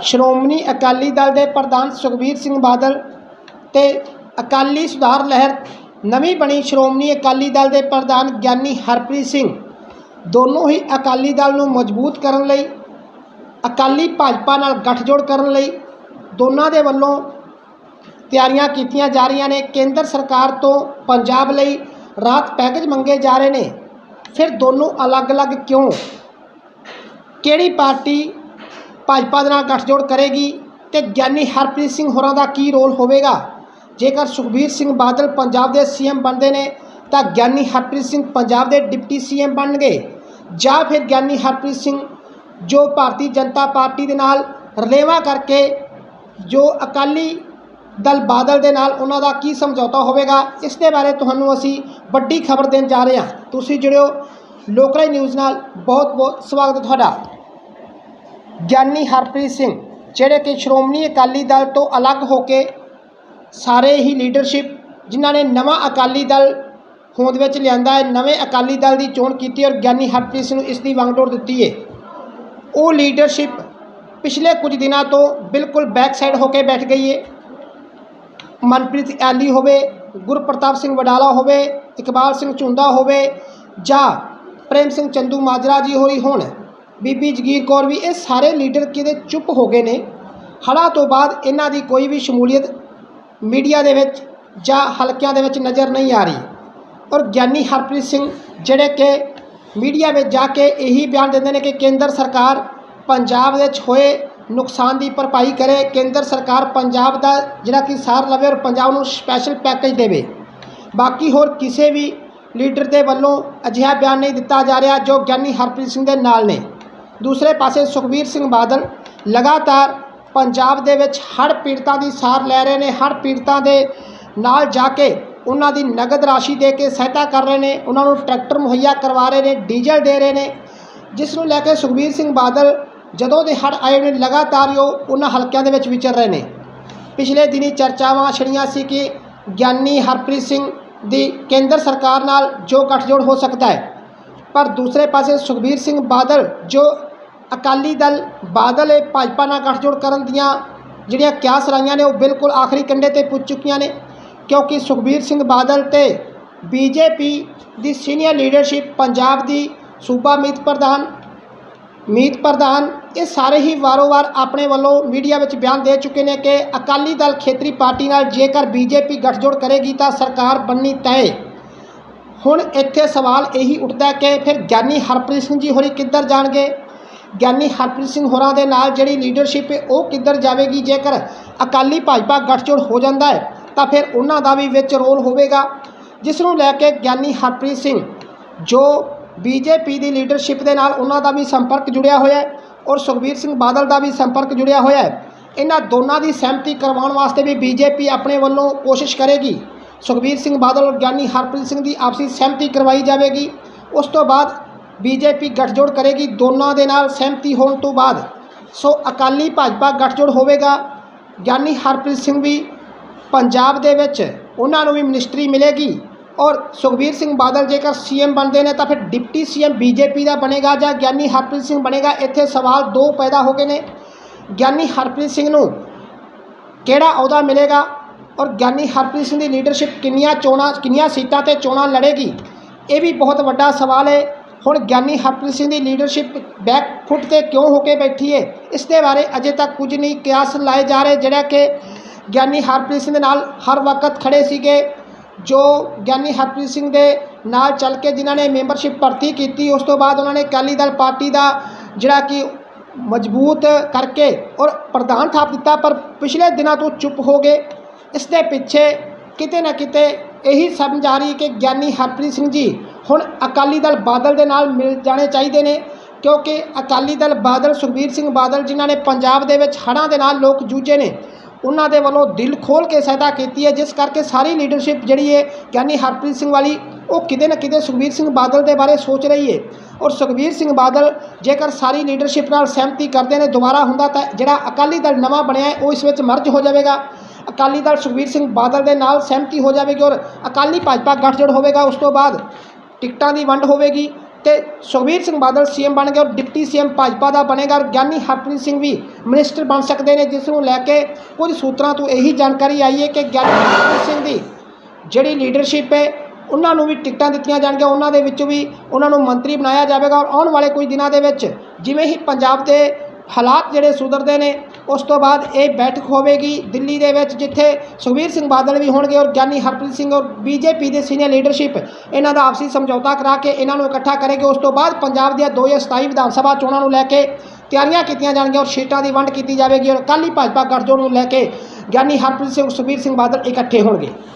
ਸ਼੍ਰੋਮਣੀ ਅਕਾਲੀ ਦਲ ਦੇ ਪ੍ਰਧਾਨ ਸੁਖਬੀਰ ਸਿੰਘ ਬਾਦਲ ਤੇ ਅਕਾਲੀ ਸੁਧਾਰ ਲਹਿਰ ਨਵੀਂ ਬਣੀ ਸ਼੍ਰੋਮਣੀ ਅਕਾਲੀ ਦਲ ਦੇ ਪ੍ਰਧਾਨ ਗਿਆਨੀ ਹਰਪ੍ਰੀਤ ਸਿੰਘ। ਦੋਨੋਂ ਹੀ ਅਕਾਲੀ ਦਲ ਨੂੰ ਮਜ਼ਬੂਤ ਕਰਨ ਲਈ, ਅਕਾਲੀ ਭਾਜਪਾ ਨਾਲ ਗੱਠਜੋੜ ਕਰਨ ਲਈ ਦੋਨਾਂ ਦੇ ਵੱਲੋਂ ਤਿਆਰੀਆਂ ਕੀਤੀਆਂ ਜਾ ਰਹੀਆਂ ਨੇ। ਕੇਂਦਰ ਸਰਕਾਰ ਤੋਂ ਪੰਜਾਬ ਲਈ ਰਾਹਤ ਪੈਕੇਜ ਮੰਗੇ ਜਾ ਰਹੇ ਨੇ। ਫਿਰ ਦੋਨੋਂ ਅਲੱਗ-ਅਲੱਗ ਕਿਉਂ? ਕਿਹੜੀ ਪਾਰਟੀ ਭਾਜਪਾ ਦੇ ਨਾਲ ਗੱਠਜੋੜ ਕਰੇਗੀ ਤੇ ਗਿਆਨੀ ਹਰਪ੍ਰੀਤ ਸਿੰਘ ਹੋਰਾਂ ਦਾ ਕੀ ਰੋਲ ਹੋਵੇਗਾ? ਜੇਕਰ ਸੁਖਬੀਰ ਸਿੰਘ ਬਾਦਲ ਪੰਜਾਬ ਦੇ ਸੀਐਮ ਬਣਦੇ ਨੇ, ਤਾਂ ਗਿਆਨੀ ਹਰਪ੍ਰੀਤ ਸਿੰਘ ਪੰਜਾਬ ਦੇ ਡਿਪਟੀ ਸੀਐਮ ਬਣਨਗੇ। ਜਾਂ ਫਿਰ ਗਿਆਨੀ ਹਰਪ੍ਰੀਤ ਸਿੰਘ ਜੋ ਭਾਰਤੀ ਜਨਤਾ ਪਾਰਟੀ ਦੇ ਨਾਲ ਰਲੇਵਾ ਕਰਕੇ ਜੋ ਅਕਾਲੀ ਦਲ ਬਾਦਲ ਦੇ ਨਾਲ ਉਹਨਾਂ ਦਾ ਕੀ ਸਮਝੌਤਾ ਹੋਵੇਗਾ, ਇਸ ਦੇ ਬਾਰੇ ਤੁਹਾਨੂੰ ਅਸੀਂ ਵੱਡੀ ਖਬਰ ਦੇਣ ਜਾ ਰਹੇ ਹਾਂ। ਤੁਸੀਂ ਜੁੜਿਓ ਲੋਕਰਾਈ ਨਿਊਜ਼ ਨਾਲ। ਬਹੁਤ ਬਹੁਤ ਸਵਾਗਤ ਹੈ ਤੁਹਾਡਾ। ਗਿਆਨੀ ਹਰਪ੍ਰੀਤ ਸਿੰਘ, ਜਿਹੜੇ ਕਿ ਸ਼੍ਰੋਮਣੀ ਅਕਾਲੀ ਦਲ ਤੋਂ ਅਲੱਗ ਹੋ ਕੇ ਸਾਰੇ ਹੀ ਲੀਡਰਸ਼ਿਪ ਜਿਨ੍ਹਾਂ ਨੇ ਨਵਾਂ ਅਕਾਲੀ ਦਲ ਹੋਂਦ ਵਿੱਚ ਲਿਆਂਦਾ ਹੈ, ਨਵੇਂ ਅਕਾਲੀ ਦਲ ਦੀ ਚੋਣ ਕੀਤੀ ਔਰ ਗਿਆਨੀ ਹਰਪ੍ਰੀਤ ਸਿੰਘ ਨੂੰ ਇਸ ਦੀ ਵਾਂਗਡੋਰ ਦਿੱਤੀ ਹੈ। ਉਹ ਲੀਡਰਸ਼ਿਪ ਪਿਛਲੇ ਕੁਝ ਦਿਨਾਂ ਤੋਂ ਬਿਲਕੁਲ ਬੈਕ ਸਾਈਡ ਹੋ ਕੇ ਬੈਠ ਗਈ ਹੈ। ਮਨਪ੍ਰੀਤ ਐਲੀ ਹੋਵੇ, ਗੁਰਪ੍ਰਤਾਪ ਸਿੰਘ ਵਡਾਲਾ ਹੋਵੇ, ਇਕਬਾਲ ਸਿੰਘ ਝੁੰਦਾ ਹੋਵੇ ਜਾਂ ਪ੍ਰੇਮ ਸਿੰਘ ਚੰਦੂ ਮਾਜਰਾ ਜੀ ਹੋਈ ਹੋਣ ਬੀਬੀ ਜਗੀਰ ਕੌਰ ਵੀ ਇਹ ਸਾਰੇ ਲੀਡਰ ਕਿਤੇ ਚੁੱਪ ਹੋ ਗਏ ਨੇ। ਹੜ੍ਹਾਂ ਤੋਂ ਬਾਅਦ ਇਹਨਾਂ ਦੀ ਕੋਈ ਵੀ ਸ਼ਮੂਲੀਅਤ ਮੀਡੀਆ ਦੇ ਵਿੱਚ ਜਾਂ ਹਲਕਿਆਂ ਦੇ ਵਿੱਚ ਨਜ਼ਰ ਨਹੀਂ ਆ ਰਹੀ। ਔਰ ਗਿਆਨੀ ਹਰਪ੍ਰੀਤ ਸਿੰਘ ਜਿਹੜੇ ਕਿ ਮੀਡੀਆ ਵਿੱਚ ਜਾ ਕੇ ਇਹੀ ਬਿਆਨ ਦਿੰਦੇ ਨੇ ਕਿ ਕੇਂਦਰ ਸਰਕਾਰ ਪੰਜਾਬ ਵਿੱਚ ਹੋਏ ਨੁਕਸਾਨ ਦੀ ਭਰਪਾਈ ਕਰੇ, ਕੇਂਦਰ ਸਰਕਾਰ ਪੰਜਾਬ ਦਾ ਜਿਹੜਾ ਕਿ ਸਾਰ ਲਵੇ ਔਰ ਪੰਜਾਬ ਨੂੰ ਸਪੈਸ਼ਲ ਪੈਕੇਜ ਦੇਵੇ। ਬਾਕੀ ਹੋਰ ਕਿਸੇ ਵੀ ਲੀਡਰ ਦੇ ਵੱਲੋਂ ਅਜਿਹਾ ਬਿਆਨ ਨਹੀਂ ਦਿੱਤਾ ਜਾ ਰਿਹਾ ਜੋ ਗਿਆਨੀ ਹਰਪ੍ਰੀਤ ਸਿੰਘ ਦੇ ਨਾਲ ਨੇ। ਦੂਸਰੇ ਪਾਸੇ ਸੁਖਬੀਰ ਸਿੰਘ ਬਾਦਲ ਲਗਾਤਾਰ ਪੰਜਾਬ ਦੇ ਵਿੱਚ ਹੜ੍ਹ ਪੀੜਤਾਂ ਦੀ ਸਾਰ ਲੈ ਰਹੇ ਨੇ, ਹੜ੍ਹ ਪੀੜਤਾਂ ਦੇ ਨਾਲ ਜਾ ਕੇ ਉਹਨਾਂ ਦੀ ਨਗਦ ਰਾਸ਼ੀ ਦੇ ਕੇ ਸਹਾਇਤਾ ਕਰ ਰਹੇ ਨੇ, ਉਹਨਾਂ ਨੂੰ ਟਰੈਕਟਰ ਮੁਹੱਈਆ ਕਰਵਾ ਰਹੇ ਨੇ, ਡੀਜ਼ਲ ਦੇ ਰਹੇ ਨੇ, ਜਿਸ ਨੂੰ ਲੈ ਕੇ ਸੁਖਬੀਰ ਸਿੰਘ ਬਾਦਲ ਜਦੋਂ ਦੇ ਹੜ੍ਹ ਆਏ ਨੇ, ਲਗਾਤਾਰ ਹੀ ਉਹ ਉਹਨਾਂ ਹਲਕਿਆਂ ਦੇ ਵਿੱਚ ਵਿਚਰ ਰਹੇ ਨੇ। ਪਿਛਲੇ ਦਿਨੀ ਚਰਚਾਵਾਂ ਛੜੀਆਂ ਸੀ ਕਿ ਗਿਆਨੀ ਹਰਪ੍ਰੀਤ ਸਿੰਘ ਦੀ ਕੇਂਦਰ ਸਰਕਾਰ ਨਾਲ ਜੋ ਗੱਠਜੋੜ ਹੋ ਸਕਦਾ ਹੈ। ਪਰ ਦੂਸਰੇ ਪਾਸੇ ਸੁਖਬੀਰ ਸਿੰਘ ਬਾਦਲ ਜੋ ਅਕਾਲੀ ਦਲ ਬਾਦਲ ਇਹ ਭਾਜਪਾ ਨਾਲ ਗੱਠਜੋੜ ਕਰਨ ਦੀਆਂ ਜਿਹੜੀਆਂ ਕਿਆਸ ਰਾਈਆਂ ਨੇ, ਉਹ ਬਿਲਕੁਲ ਆਖਰੀ ਕੰਡੇ ਤੇ ਪੁੱਜ ਚੁੱਕੀਆਂ ਨੇ। ਕਿਉਂਕਿ ਸੁਖਬੀਰ ਸਿੰਘ ਬਾਦਲ ਤੇ ਬੀਜੇਪੀ ਦੀ ਸੀਨੀਅਰ ਲੀਡਰਸ਼ਿਪ, ਪੰਜਾਬ ਦੀ ਸੂਬਾ ਮੀਤ ਪ੍ਰਧਾਨ ਮੀਤ ਪ੍ਰਧਾਨ ਇਹ ਸਾਰੇ ਹੀ ਵਾਰੋ-ਵਾਰ ਆਪਣੇ ਵੱਲੋਂ ਮੀਡੀਆ ਵਿੱਚ ਬਿਆਨ ਦੇ ਚੁੱਕੇ ਨੇ ਕਿ ਅਕਾਲੀ ਦਲ ਖੇਤਰੀ ਪਾਰਟੀ ਨਾਲ ਜੇਕਰ ਬੀਜੇਪੀ ਗੱਠਜੋੜ ਕਰੇਗੀ ਤਾਂ ਸਰਕਾਰ ਬਣਨੀ ਤੈਅ। ਹੁਣ ਇੱਥੇ ਸਵਾਲ ਇਹੀ ਉੱਠਦਾ ਕਿ ਫਿਰ ਗਿਆਨੀ ਹਰਪ੍ਰੀਤ ਸਿੰਘ ਜੀ ਹੋਰੀ ਕਿੱਧਰ ਜਾਣਗੇ? ਗਿਆਨੀ ਹਰਪ੍ਰੀਤ ਸਿੰਘ ਹੋਰਾਂ ਦੇ ਨਾਲ ਜਿਹੜੀ ਲੀਡਰਸ਼ਿਪ ਹੈ, ਉਹ ਕਿੱਧਰ ਜਾਵੇਗੀ? ਜੇਕਰ ਅਕਾਲੀ ਭਾਜਪਾ ਗੱਠਜੋੜ ਹੋ ਜਾਂਦਾ ਹੈ, ਤਾਂ ਫਿਰ ਉਹਨਾਂ ਦਾ ਵੀ ਵਿੱਚ ਰੋਲ ਹੋਵੇਗਾ। ਜਿਸ ਨੂੰ ਲੈ ਕੇ ਗਿਆਨੀ ਹਰਪ੍ਰੀਤ ਸਿੰਘ ਜੋ ਬੀਜੇਪੀ ਦੀ ਲੀਡਰਸ਼ਿਪ ਦੇ ਨਾਲ ਉਹਨਾਂ ਦਾ ਵੀ ਸੰਪਰਕ ਜੁੜਿਆ ਹੋਇਆ ਹੈ ਔਰ ਸੁਖਬੀਰ ਸਿੰਘ ਬਾਦਲ ਦਾ ਵੀ ਸੰਪਰਕ ਜੁੜਿਆ ਹੋਇਆ ਹੈ, ਇਹਨਾਂ ਦੋਨਾਂ ਦੀ ਸਹਿਮਤੀ ਕਰਵਾਉਣ ਵਾਸਤੇ ਵੀ ਬੀਜੇਪੀ ਆਪਣੇ ਵੱਲੋਂ ਕੋਸ਼ਿਸ਼ ਕਰੇਗੀ। ਸੁਖਬੀਰ ਸਿੰਘ ਬਾਦਲ ਔਰ ਗਿਆਨੀ ਹਰਪ੍ਰੀਤ ਸਿੰਘ ਦੀ ਆਪਸੀ ਸਹਿਮਤੀ ਕਰਵਾਈ ਜਾਵੇਗੀ। ਉਸ ਤੋਂ ਬਾਅਦ ਬੀਜੇਪੀ ਗੱਠਜੋੜ ਕਰੇਗੀ, ਦੋਨਾਂ ਦੇ ਨਾਲ ਸਹਿਮਤੀ ਹੋਣ ਤੋਂ ਬਾਅਦ। ਸੋ ਅਕਾਲੀ ਭਾਜਪਾ ਗੱਠਜੋੜ ਹੋਵੇਗਾ। ਗਿਆਨੀ ਹਰਪ੍ਰੀਤ ਸਿੰਘ ਵੀ ਪੰਜਾਬ ਦੇ ਵਿੱਚ, ਉਹਨਾਂ ਨੂੰ ਵੀ ਮਿਨਿਸਟਰੀ ਮਿਲੇਗੀ। ਔਰ ਸੁਖਬੀਰ ਸਿੰਘ ਬਾਦਲ ਜੇਕਰ ਸੀਐਮ ਬਣਦੇ ਨੇ, ਤਾਂ ਫਿਰ ਡਿਪਟੀ ਸੀਐਮ ਬੀਜੇਪੀ ਦਾ ਬਣੇਗਾ ਜਾਂ ਗਿਆਨੀ ਹਰਪ੍ਰੀਤ ਸਿੰਘ ਬਣੇਗਾ। ਇੱਥੇ ਸਵਾਲ ਦੋ ਪੈਦਾ ਹੋ ਗਏ ਨੇ। ਗਿਆਨੀ ਹਰਪ੍ਰੀਤ ਸਿੰਘ ਨੂੰ ਕਿਹੜਾ ਅਹੁਦਾ ਮਿਲੇਗਾ? ਔਰ ਗਿਆਨੀ ਹਰਪ੍ਰੀਤ ਸਿੰਘ ਦੀ ਲੀਡਰਸ਼ਿਪ ਕਿੰਨੀਆਂ ਚੋਣਾਂ, ਕਿੰਨੀਆਂ ਸੀਟਾਂ ਤੇ ਚੋਣਾਂ ਲੜੇਗੀ? ਇਹ ਵੀ ਬਹੁਤ ਵੱਡਾ ਸਵਾਲ ਹੈ ਹੁਣ ਗਿਆਨੀ ਹਰਪ੍ਰੀਤ ਸਿੰਘ ਦੀ ਲੀਡਰਸ਼ਿਪ ਬੈਕ ਫੁੱਟ ਤੇ ਕਿਉਂ ਹੋ ਕੇ ਬੈਠੀ ਹੈ ਇਸ ਦੇ ਬਾਰੇ ਅਜੇ ਤੱਕ ਕੁਝ ਨਹੀਂ ਕਿਆਸ ਲਾਏ ਜਾ ਰਹੇ, ਜਿਹੜਾ ਕਿ ਗਿਆਨੀ ਹਰਪ੍ਰੀਤ ਸਿੰਘ ਦੇ ਨਾਲ ਹਰ ਵਕਤ ਖੜੇ ਸੀਗੇ, ਜੋ ਗਿਆਨੀ ਹਰਪ੍ਰੀਤ ਸਿੰਘ ਦੇ ਨਾਲ ਚੱਲ ਕੇ ਜਿਨ੍ਹਾਂ ਨੇ ਮੈਂਬਰਸ਼ਿਪ ਭਰਤੀ ਕੀਤੀ, ਉਸ ਤੋਂ ਬਾਅਦ ਉਹਨਾਂ ਨੇ ਅਕਾਲੀ ਦਲ ਪਾਰਟੀ ਦਾ ਜਿਹੜਾ ਕਿ ਮਜ਼ਬੂਤ ਕਰਕੇ ਔਰ ਪ੍ਰਧਾਨ ਥਾਪ ਦਿੱਤਾ, ਪਰ ਪਿਛਲੇ ਦਿਨਾਂ ਤੋਂ ਚੁੱਪ ਹੋ ਗਏ। ਇਸ ਦੇ ਪਿੱਛੇ ਕਿਤੇ ਨਾ ਕਿਤੇ ਇਹੀ ਸਮਝ ਆ ਰਹੀ ਕਿ ਗਿਆਨੀ ਹਰਪ੍ਰੀਤ ਸਿੰਘ ਜੀ ਹੁਣ ਅਕਾਲੀ ਦਲ ਬਾਦਲ ਦੇ ਨਾਲ ਮਿਲ ਜਾਣੇ ਚਾਹੀਦੇ ਨੇ, ਕਿਉਂਕਿ ਅਕਾਲੀ ਦਲ ਬਾਦਲ ਸੁਖਬੀਰ ਸਿੰਘ ਬਾਦਲ ਜਿਨ੍ਹਾਂ ਨੇ ਪੰਜਾਬ ਦੇ ਵਿੱਚ ਹੜ੍ਹਾਂ ਦੇ ਨਾਲ ਲੋਕ ਜੂਝੇ ਨੇ, ਉਹਨਾਂ ਦੇ ਵੱਲੋਂ ਦਿਲ ਖੋਲ ਕੇ ਸਹਾਇਤਾ ਕੀਤੀ ਹੈ, ਜਿਸ ਕਰਕੇ ਸਾਰੀ ਲੀਡਰਸ਼ਿਪ ਜਿਹੜੀ ਹੈ ਗਿਆਨੀ ਹਰਪ੍ਰੀਤ ਸਿੰਘ ਵਾਲੀ, ਉਹ ਕਿਤੇ ਨਾ ਕਿਤੇ ਸੁਖਬੀਰ ਸਿੰਘ ਬਾਦਲ ਦੇ ਬਾਰੇ ਸੋਚ ਰਹੀ ਹੈ। ਔਰ ਸੁਖਬੀਰ ਸਿੰਘ ਬਾਦਲ ਜੇਕਰ ਸਾਰੀ ਲੀਡਰਸ਼ਿਪ ਨਾਲ ਸਹਿਮਤੀ ਕਰਦੇ ਨੇ ਦੁਬਾਰਾ ਹੁੰਦਾ ਤਾਂ ਜਿਹੜਾ ਅਕਾਲੀ ਦਲ ਨਵਾਂ ਬਣਿਆ ਹੈ, ਉਹ ਇਸ ਵਿੱਚ ਮਰਜ ਹੋ ਜਾਵੇਗਾ। ਅਕਾਲੀ ਦਲ ਸੁਖਬੀਰ ਸਿੰਘ ਬਾਦਲ ਦੇ ਨਾਲ ਸਹਿਮਤੀ ਹੋ ਜਾਵੇਗੀ ਔਰ ਅਕਾਲੀ ਭਾਜਪਾ ਗੱਠਜੋੜ ਹੋਵੇਗਾ ਉਸ ਤੋਂ ਬਾਅਦ। ਟਿਕਟਾਂ ਦੀ ਵੰਡ ਹੋਵੇਗੀ ਤੇ ਸੁਖਬੀਰ ਸਿੰਘ ਬਾਦਲ ਸੀਐਮ ਬਣ ਗਏ ਔਰ ਡਿਪਟੀ ਸੀਐਮ ਭਾਜਪਾ ਦਾ ਬਣੇਗਾ ਔਰ ਗਿਆਨੀ ਹਰਪ੍ਰੀਤ ਸਿੰਘ ਵੀ ਮਿਨਿਸਟਰ ਬਣ ਸਕਦੇ ਨੇ, ਜਿਸ ਨੂੰ ਲੈ ਕੇ ਕੁਝ ਸੂਤਰਾਂ ਤੋਂ ਇਹੀ ਜਾਣਕਾਰੀ ਆਈ ਹੈ ਕਿ ਗਿਆਨੀ ਹਰਪ੍ਰੀਤ ਸਿੰਘ ਦੀ ਜਿਹੜੀ ਲੀਡਰਸ਼ਿਪ ਹੈ, ਉਹਨਾਂ ਨੂੰ ਵੀ ਟਿਕਟਾਂ ਦਿੱਤੀਆਂ ਜਾਣਗੀਆਂ, ਉਹਨਾਂ ਦੇ ਵਿੱਚੋਂ ਵੀ ਉਹਨਾਂ ਨੂੰ ਮੰਤਰੀ ਬਣਾਇਆ ਜਾਵੇਗਾ ਔਰ ਆਉਣ ਵਾਲੇ ਕੁਝ ਦਿਨਾਂ ਦੇ ਵਿੱਚ ਜਿਵੇਂ ਹੀ ਪੰਜਾਬ ਦੇ ਹਾਲਾਤ ਜਿਹੜੇ ਸੁਧਰਦੇ ਨੇ ਉਸ ਤੋਂ ਬਾਅਦ ਇਹ ਬੈਠਕ ਹੋਵੇਗੀ ਦਿੱਲੀ ਦੇ ਵਿੱਚ, ਜਿੱਥੇ ਸੁਖਬੀਰ ਸਿੰਘ ਬਾਦਲ ਵੀ ਹੋਣਗੇ ਔਰ ਗਿਆਨੀ ਹਰਪ੍ਰੀਤ ਸਿੰਘ ਔਰ ਬੀਜੇਪੀ ਦੇ ਸੀਨੀਅਰ ਲੀਡਰਸ਼ਿਪ ਇਹਨਾਂ ਦਾ ਆਪਸੀ ਸਮਝੌਤਾ ਕਰਾ ਕੇ ਇਹਨਾਂ ਨੂੰ ਇਕੱਠਾ ਕਰੇਗੀ। ਉਸ ਤੋਂ ਬਾਅਦ ਪੰਜਾਬ ਦੀਆਂ 2027 ਵਿਧਾਨ ਸਭਾ ਚੋਣਾਂ ਨੂੰ ਲੈ ਕੇ ਤਿਆਰੀਆਂ ਕੀਤੀਆਂ ਜਾਣਗੀਆਂ ਔਰ ਸੀਟਾਂ ਦੀ ਵੰਡ ਕੀਤੀ ਜਾਵੇਗੀ ਔਰ ਕੱਲ੍ਹ ਹੀ ਭਾਜਪਾ ਗੱਠਜੋੜ ਨੂੰ ਲੈ ਕੇ ਗਿਆਨੀ ਹਰਪ੍ਰੀਤ ਸਿੰਘ, ਸੁਖਬੀਰ ਸਿੰਘ ਬਾਦਲ ਇਕੱਠੇ ਹੋਣਗੇ।